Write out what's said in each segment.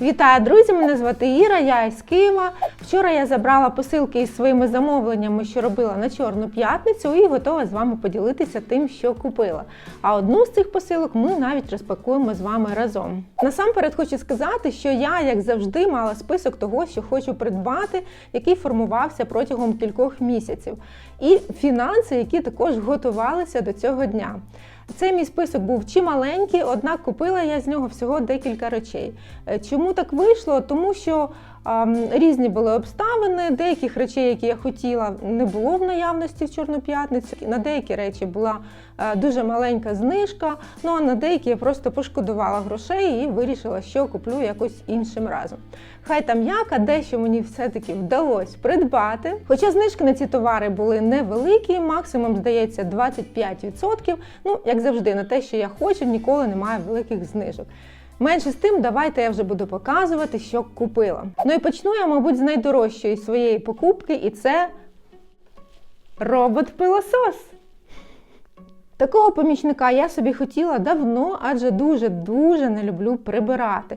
Вітаю, друзі! Мене звати Іра, я із Києва. Вчора я забрала посилки із своїми замовленнями, що робила на Чорну п'ятницю, і готова з вами поділитися тим, що купила. А одну з цих посилок ми навіть розпакуємо з вами разом. Насамперед хочу сказати, що я, як завжди, мала список того, що хочу придбати, який формувався протягом кількох місяців, і фінанси, які також готувалися до цього дня. Цей мій список був чималенький, однак купила я з нього всього декілька речей. Е, Чому так вийшло? Тому що різні були обставини, деяких речей, які я хотіла, не було в наявності в Чорну п'ятницю. На деякі речі була е, дуже маленька знижка. Ну а на деякі я просто пошкодувала грошей і вирішила, що куплю якось іншим разом. Хай там як, дещо мені все-таки вдалося придбати. Хоча знижки на ці товари були невеликі, максимум здається 25%. Ну, як завжди, на те, що я хочу, ніколи немає великих знижок. Менше з тим, давайте я вже буду показувати, що купила. Ну і почну я, мабуть, з найдорожчої своєї покупки, і це робот-пилосос. Такого помічника я собі хотіла давно, адже дуже-дуже не люблю прибирати.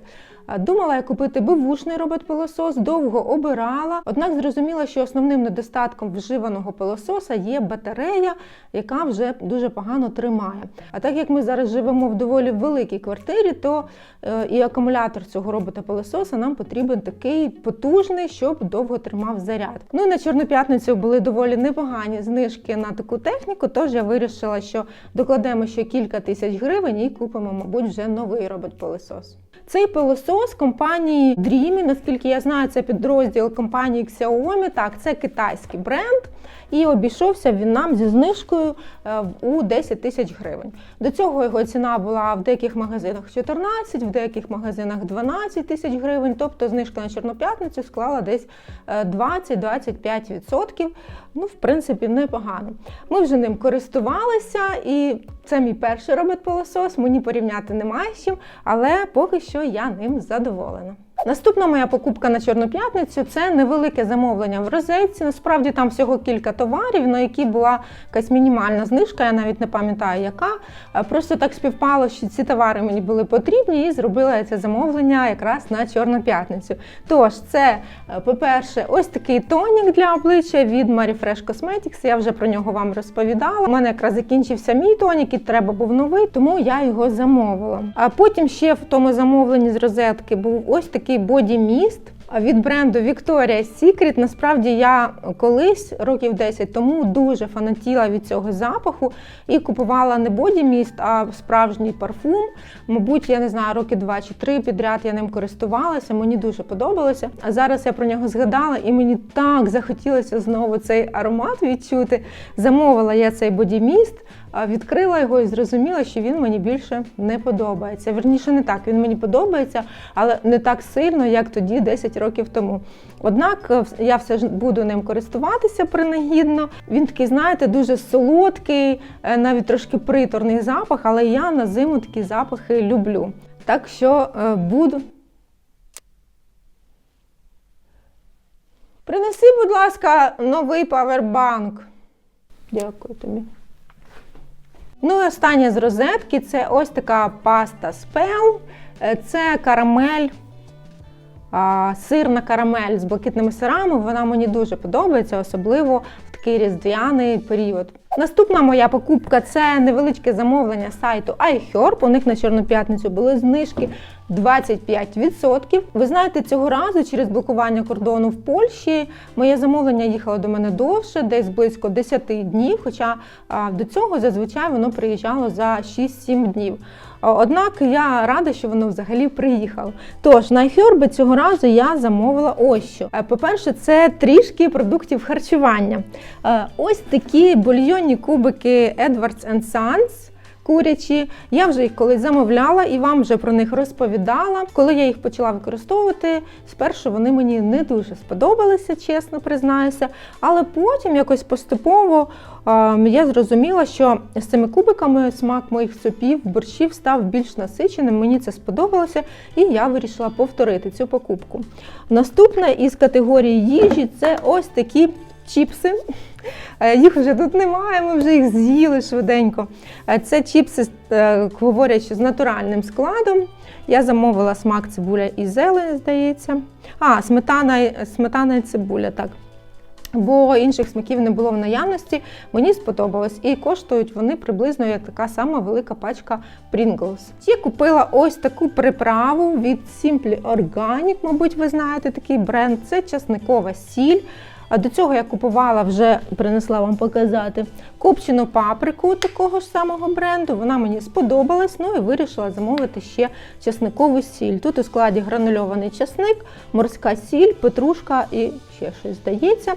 Думала я купити бивушний робот-пилосос, довго обирала, однак зрозуміла, що основним недостатком вживаного пилососа є батарея, яка вже дуже погано тримає. А так як ми зараз живемо в доволі великій квартирі, то е, і акумулятор цього робота-пилососа нам потрібен такий потужний, щоб довго тримав заряд. Ну і на Чорну п'ятницю були доволі непогані знижки на таку техніку, тож я вирішила, що докладемо ще кілька тисяч гривень і купимо, мабуть, вже новий робот-пилосос. Цей пилосос компанії Dreamy, наскільки я знаю, це підрозділ компанії Xiaomi. Так, це китайський бренд. І обійшовся він нам зі знижкою е, у 10 тисяч гривень. До цього його ціна була в деяких магазинах 14, в деяких магазинах 12 тисяч гривень. Тобто знижка на Чорну п'ятницю склала десь е, 20-25%. Ну, в принципі, непогано. Ми вже ним користувалися, і це мій перший робот-пилосос. Мені порівняти немає з чим, але поки що я ним задоволена. Наступна моя покупка на Чорну п'ятницю це невелике замовлення в розетці. Насправді там всього кілька товарів, на які була якась мінімальна знижка, я навіть не пам'ятаю, яка. Е, Просто так співпало, що ці товари мені були потрібні, і зробила я це замовлення якраз на Чорну п'ятницю. Тож, це, е, по-перше, ось такий тонік для обличчя від Marifresh Cosmetics. Я вже про нього вам розповідала. У мене якраз закінчився мій тонік, і треба був новий, тому я його замовила. А потім ще в тому замовленні з розетки був ось такий боді-міст. Від бренду Victoria's Secret насправді я колись років 10 тому дуже фанатіла від цього запаху і купувала не боді-міст, а справжній парфум. Мабуть, я не знаю, роки два чи три підряд я ним користувалася. Мені дуже подобалося. А зараз я про нього згадала, і мені так захотілося знову цей аромат відчути. Замовила я цей боді-міст. Відкрила його і зрозуміла, що він мені більше не подобається. Верніше, не так, він мені подобається, але не так сильно, як тоді, 10 років тому. Однак е, я все ж буду ним користуватися принагідно. Він такий, знаєте, дуже солодкий, е, навіть трошки приторний запах, але я на зиму такі запахи люблю. Так що е, буду. Принеси, будь ласка, новий павербанк. Дякую тобі. Ну і останнє з розетки це ось така паста спел. Це карамель, сирна карамель з блакитними сирами. Вона мені дуже подобається, особливо в такий різдвяний період. Наступна моя покупка це невеличке замовлення сайту iHerb. У них на Чорну п'ятницю були знижки 25%. Ви знаєте, цього разу через блокування кордону в Польщі моє замовлення їхало до мене довше, десь близько 10 днів. Хоча до цього зазвичай воно приїжджало за 6-7 днів. Однак я рада, що воно взагалі приїхало. Тож на iHerb цього разу я замовила ось що. Е, По-перше, це трішки продуктів харчування. Е, Ось такі бульйонні кубики Edwards Sons курячі. Я вже їх колись замовляла і вам вже про них розповідала. Коли я їх почала використовувати, спершу вони мені не дуже сподобалися, чесно признаюся. Але потім якось поступово е, я зрозуміла, що з цими кубиками смак моїх супів, борщів став більш насиченим. Мені це сподобалося, і я вирішила повторити цю покупку. Наступне із категорії їжі це ось такі чіпси. Е, Їх вже тут немає, ми вже їх з'їли швиденько. Е, Це чіпси, е, говорять, з натуральним складом. Я замовила смак цибуля і зелень, здається. А, сметана, сметана і цибуля, так. Бо інших смаків не було в наявності. Мені сподобалось. І коштують вони приблизно як така сама велика пачка Pringles. Я купила ось таку приправу від Simply Organic, мабуть, ви знаєте такий бренд. Це часникова сіль. А до цього я купувала вже принесла вам показати копчену паприку такого ж самого бренду. Вона мені сподобалась. Ну і вирішила замовити ще часникову сіль. Тут у складі гранульований часник, морська сіль, петрушка і ще щось здається.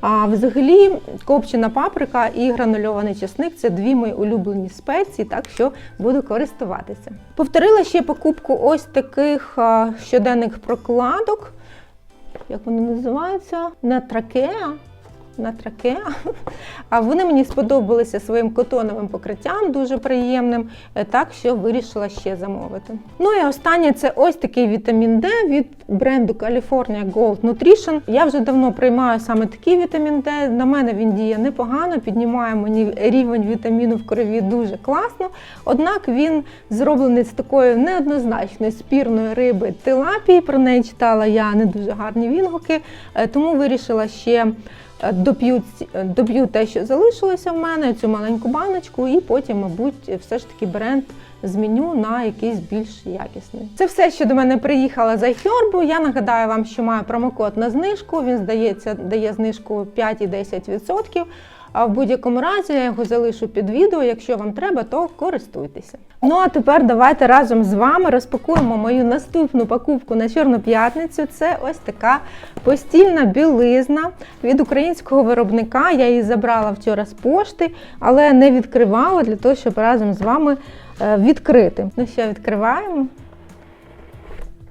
А взагалі копчена паприка і гранульований часник це дві мої улюблені спеції, так що буду користуватися. Повторила ще покупку ось таких щоденних прокладок як вони називаються? На тракеа. На тракеа. А вони мені сподобалися своїм котоновим покриттям, дуже приємним, е, так що вирішила ще замовити. Ну і останнє це ось такий вітамін D від бренду California Gold Nutrition. Я вже давно приймаю саме такий вітамін D. На мене він діє непогано, піднімає мені рівень вітаміну в крові дуже класно. Однак він зроблений з такої неоднозначної спірної риби тилапії. Про неї читала я не дуже гарні відгуки, е, тому вирішила ще. Е, Доп'ю, е, доб'ю те, що залишилося в мене, цю маленьку баночку, і потім, мабуть, все ж таки бренд зміню на якийсь більш якісний. Це все, що до мене приїхала за Хьорбу. Я нагадаю вам, що маю промокод на знижку. Він здається, дає знижку 5 і 10%. А в будь-якому разі я його залишу під відео. Якщо вам треба, то користуйтеся. Ну а тепер давайте разом з вами розпакуємо мою наступну покупку на Чорну п'ятницю. Це ось така постільна білизна від українського виробника. Я її забрала вчора з пошти, але не відкривала для того, щоб разом з вами е, відкрити. Ну що, відкриваємо.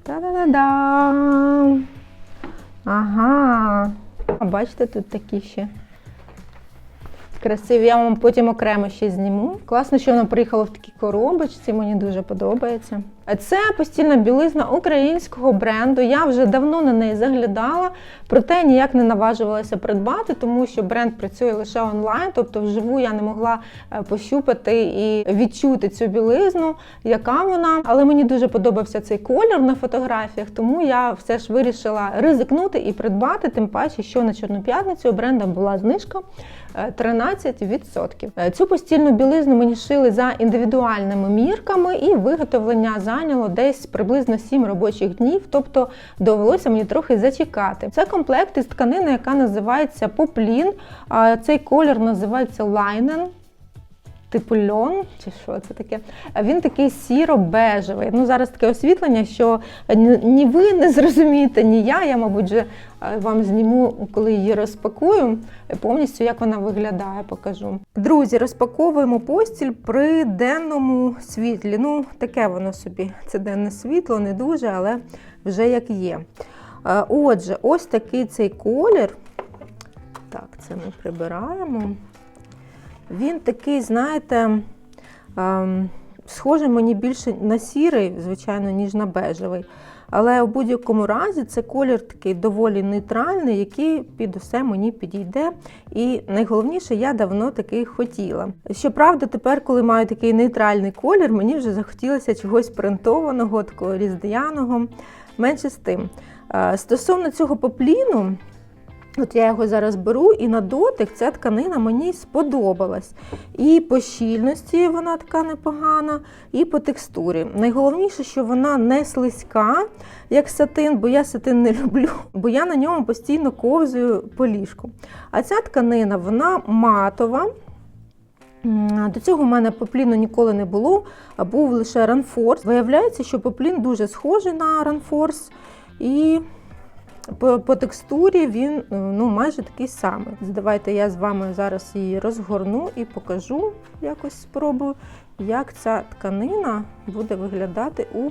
Та-да-да-да! Ага. А бачите, тут такі ще красиві. Я вам потім окремо ще зніму. Класно, що воно приїхало в такій коробочці, мені дуже подобається. Це постільна білизна українського бренду. Я вже давно на неї заглядала, проте ніяк не наважувалася придбати, тому що бренд працює лише онлайн, тобто вживу я не могла е, пощупати і відчути цю білизну, яка вона. Але мені дуже подобався цей колір на фотографіях, тому я все ж вирішила ризикнути і придбати, тим паче, що на Чорну п'ятницю у бренда була знижка. е, 13%. Е, Цю постільну білизну мені шили за індивідуальними мірками, і виготовлення зайняло десь приблизно 7 робочих днів, тобто довелося мені трохи зачекати. Це комплект із тканини, яка називається поплін. Цей колір називається лайнен. Типу льон, чи що це таке? Він такий сіро-бежевий. Ну, зараз таке освітлення, що ні, ні ви не зрозумієте, ні я. Я, мабуть, вже е, вам зніму, коли її розпакую, е, повністю як вона виглядає, покажу. Друзі, розпаковуємо постіль при денному світлі. Ну, таке воно собі. Це денне світло, не дуже, але вже як є. Е, Отже, ось такий цей колір. Так, це ми прибираємо. Він такий, знаєте, ем, схожий мені більше на сірий, звичайно, ніж на бежевий. Але у будь-якому разі це колір такий доволі нейтральний, який під усе мені підійде. І найголовніше, я давно такий хотіла. Щоправда, тепер, коли маю такий нейтральний колір, мені вже захотілося чогось принтованого, такого різдвяного. Менше з тим. Е, Стосовно цього попліну, От я його зараз беру, і на дотик ця тканина мені сподобалась. І по щільності вона така непогана, і по текстурі. Найголовніше, що вона не слизька, як сатин, бо я сатин не люблю, бо я на ньому постійно ковзую по ліжку. А ця тканина вона матова. До цього в мене попліну ніколи не було, а був лише ранфорс. Виявляється, що поплін дуже схожий на ранфорс. І по, по текстурі він е, ну, майже такий самий. Давайте я з вами зараз її розгорну і покажу, якось спробую, як ця тканина буде виглядати у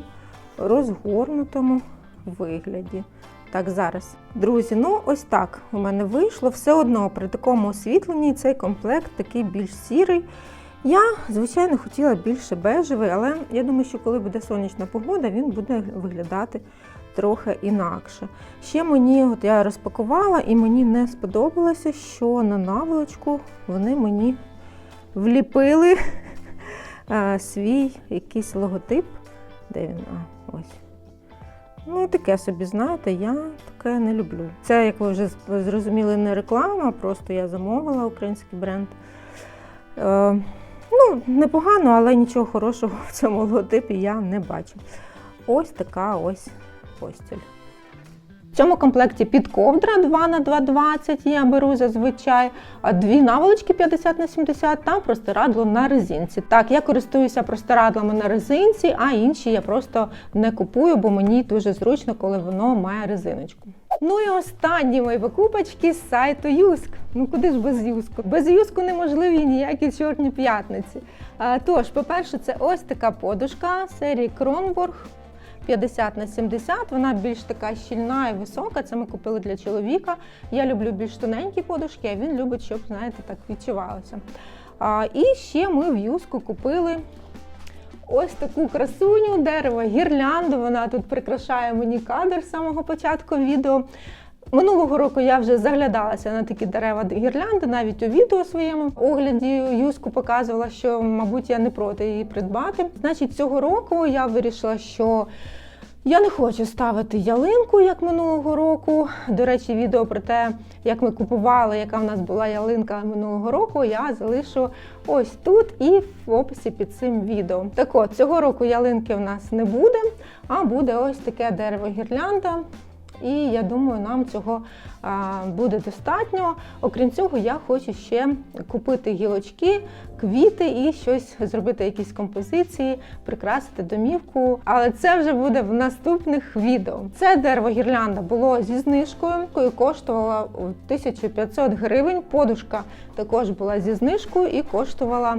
розгорнутому вигляді. Так, зараз. Друзі, ну ось так у мене вийшло. Все одно при такому освітленні цей комплект такий більш сірий. Я, звичайно, хотіла більше бежевий, але я думаю, що коли буде сонячна погода, він буде виглядати трохи інакше. Ще мені, от я розпакувала, і мені не сподобалося, що на наволочку вони мені вліпили е, свій якийсь логотип. Де він? А, ось. Ну, таке собі, знаєте, я таке не люблю. Це, як ви вже зрозуміли, не реклама, просто я замовила український бренд. Е, ну, непогано, але нічого хорошого в цьому логотипі я не бачу. Ось така ось постіль. В цьому комплекті підковдра 2 на 2,20 я беру зазвичай, дві наволочки 50 на 70 та простирадло на резинці. Так, я користуюся простирадлами на резинці, а інші я просто не купую, бо мені дуже зручно, коли воно має резиночку. Ну і останні мої покупочки з сайту Юск. Ну куди ж без Юску? Без Юску неможливі ніякі чорні п'ятниці. Тож, по-перше, це ось така подушка серії Кронборг. 50 на 70, вона більш така щільна і висока. Це ми купили для чоловіка. Я люблю більш тоненькі подушки, а він любить, щоб, знаєте, так відчувалося. А, і ще ми в юску купили ось таку красуню дерево, гірлянду. Вона тут прикрашає мені кадр з самого початку відео. Минулого року я вже заглядалася на такі дерева гірлянди, навіть у відео своєму огляді юску показувала, що, мабуть, я не проти її придбати. Значить, цього року я вирішила, що я не хочу ставити ялинку, як минулого року. До речі, відео про те, як ми купували, яка в нас була ялинка минулого року, я залишу ось тут і в описі під цим відео. Так от, цього року ялинки в нас не буде, а буде ось таке дерево гірлянда. І я думаю, нам цього буде достатньо. Окрім цього, я хочу ще купити гілочки, квіти і щось зробити, якісь композиції, прикрасити домівку. Але це вже буде в наступних відео. Це дерево гірлянда було зі знижкою, і коштувало 1500 гривень. Подушка також була зі знижкою і коштувала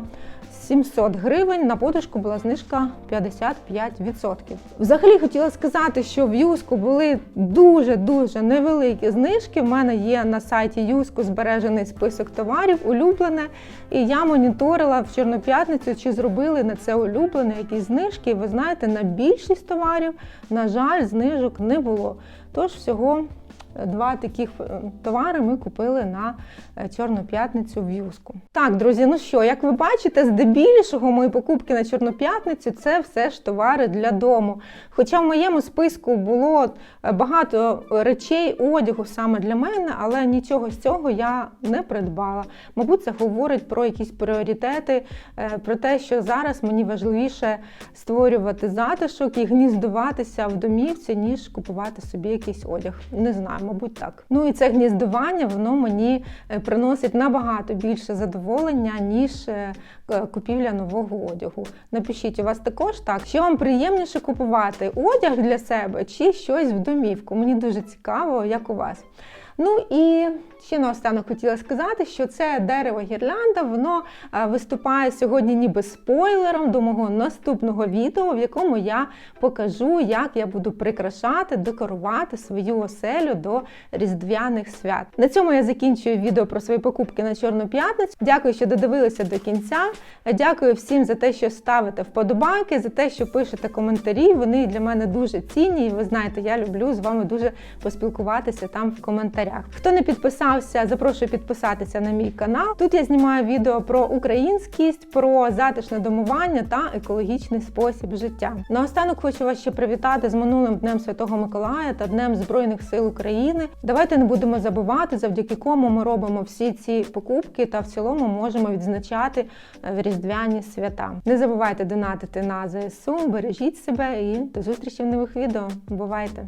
700 гривень. На подушку була знижка 55%. Взагалі хотіла сказати, що в Юску були дуже-дуже невеликі знижки. В мене є на сайті Юску збережений список товарів, улюблене. І я моніторила в Чорну п'ятницю, чи зробили на це улюблене якісь знижки. І ви знаєте, на більшість товарів, на жаль, знижок не було. Тож всього два таких е, товари ми купили на е, Чорну п'ятницю в Юску. Так, друзі, ну що, як ви бачите, здебільшого мої покупки на Чорну п'ятницю це все ж товари для дому. Хоча в моєму списку було е, багато речей, одягу саме для мене, але нічого з цього я не придбала. Мабуть, це говорить про якісь пріоритети, про те, що зараз мені важливіше створювати затишок і гніздуватися в домівці, ніж купувати собі якийсь одяг. Не знаю, мабуть, так. Ну і це гніздування, воно мені е, приносить набагато більше задоволення, ніж е, купівля нового одягу. Напишіть, у вас також так, що вам приємніше купувати одяг для себе чи щось в домівку. Мені дуже цікаво, як у вас. Ну і ще наостанок хотіла сказати, що це дерево гірлянда, воно е, виступає сьогодні ніби спойлером до мого наступного відео, в якому я покажу, як я буду прикрашати, декорувати свою оселю до різдвяних свят. На цьому я закінчую відео про свої покупки на Чорну п'ятницю. Дякую, що додивилися до кінця. Дякую всім за те, що ставите вподобайки, за те, що пишете коментарі. Вони для мене дуже цінні. І ви знаєте, я люблю з вами дуже поспілкуватися там в коментарях. Хто не підписався, запрошую підписатися на мій канал. Тут я знімаю відео про українськість, про затишне домування та екологічний спосіб життя. Наостанок хочу вас ще привітати з минулим днем Святого Миколая та Днем Збройних сил України. Давайте не будемо забувати, завдяки кому ми робимо всі ці покупки та в цілому можемо відзначати е, різдвяні свята. Не забувайте донатити на ЗСУ, бережіть себе і до зустрічі в нових відео. Бувайте!